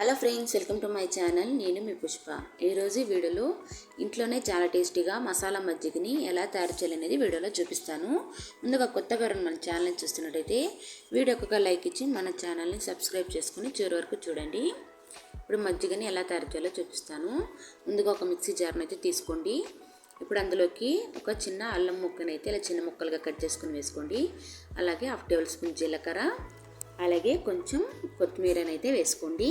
Hello friends welcome to my channel. నేను మీ పుష్ప. ఈరోజు వీడియోలో ఇంట్లోనే చాలా టేస్టీగా మసాలా మజ్జిగని ఎలా తయారు చేయాలనేది వీడియోలో చూపిస్తాను. ముందుగా కొత్తగా మన ఛానల్ని చూస్తున్నట్టయితే వీడియోకి ఒక లైక్ ఇచ్చి మన ఛానల్ని సబ్స్క్రైబ్ చేసుకుని చివరి వరకు చూడండి. ఇప్పుడు మజ్జిగని ఎలా తయారు చేయాలో చూపిస్తాను. ముందుగా ఒక మిక్సీ జార్ని అయితే తీసుకోండి. ఇప్పుడు అందులోకి ఒక చిన్న అల్లం ముక్కనైతే అయితే ఇలా చిన్న ముక్కలుగా కట్ చేసుకుని వేసుకోండి. అలాగే హాఫ్ టేబుల్ స్పూన్ జీలకర్ర అలాగే కొంచెం కొత్తిమీరనైతే వేసుకోండి.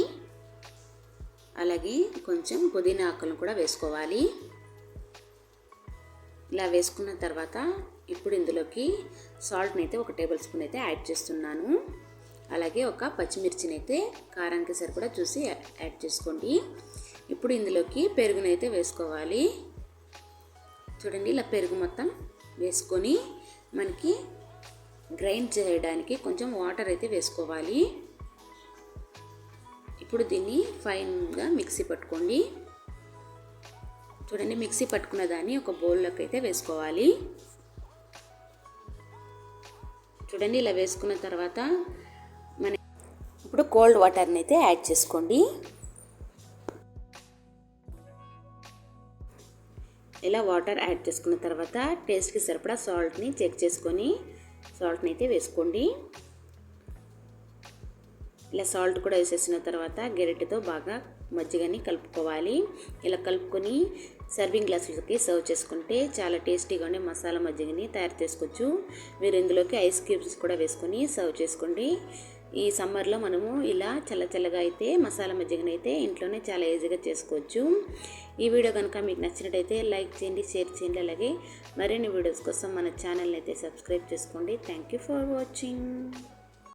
అలాగే కొంచెం పుదీనా ఆకులను కూడా వేసుకోవాలి. ఇలా వేసుకున్న తర్వాత ఇప్పుడు ఇందులోకి సాల్ట్ని అయితే ఒక టేబుల్ స్పూన్ అయితే యాడ్ చేస్తున్నాను. అలాగే ఒక పచ్చిమిర్చిని అయితే కారానికి సరిపడా చూసి యాడ్ చేసుకోండి. ఇప్పుడు ఇందులోకి పెరుగునైతే వేసుకోవాలి. చూడండి ఇలా పెరుగు మొత్తం వేసుకొని మనకి గ్రైండ్ చేయడానికి కొంచెం వాటర్ అయితే వేసుకోవాలి. ఇప్పుడు దీన్ని ఫైన్గా మిక్సీ పట్టుకోండి. చూడండి మిక్సీ పట్టుకున్న దాన్ని ఒక బౌల్లోకి అయితే వేసుకోవాలి. చూడండి ఇలా వేసుకున్న తర్వాత మన ఇప్పుడు కోల్డ్ వాటర్ని అయితే యాడ్ చేసుకోండి. ఇలా వాటర్ యాడ్ చేసుకున్న తర్వాత టేస్ట్కి సరిపడా సాల్ట్ని చెక్ చేసుకొని సాల్ట్ని అయితే వేసుకోండి. ఇలా సాల్ట్ కూడా వేసేసిన తర్వాత గెరెట్తో బాగా మజ్జిగని కలుపుకోవాలి. ఇలా కలుపుకొని సర్వింగ్ గ్లాసులకి సర్వ్ చేసుకుంటే చాలా టేస్టీగా ఉండే మసాలా మజ్జిగని తయారు చేసుకోవచ్చు. మీరు ఇందులోకి ఐస్ క్యూబ్స్ కూడా వేసుకొని సర్వ్ చేసుకోండి. ఈ సమ్మర్లో మనము ఇలా చల్ల చల్లగా అయితే మసాలా మజ్జిగని అయితే ఇంట్లోనే చాలా ఈజీగా చేసుకోవచ్చు. ఈ వీడియో కనుక మీకు నచ్చినట్టయితే లైక్ చేయండి షేర్ చేయండి అలాగే మరిన్ని వీడియోస్ కోసం మన ఛానల్ని అయితే సబ్స్క్రైబ్ చేసుకోండి. Thank you for watching.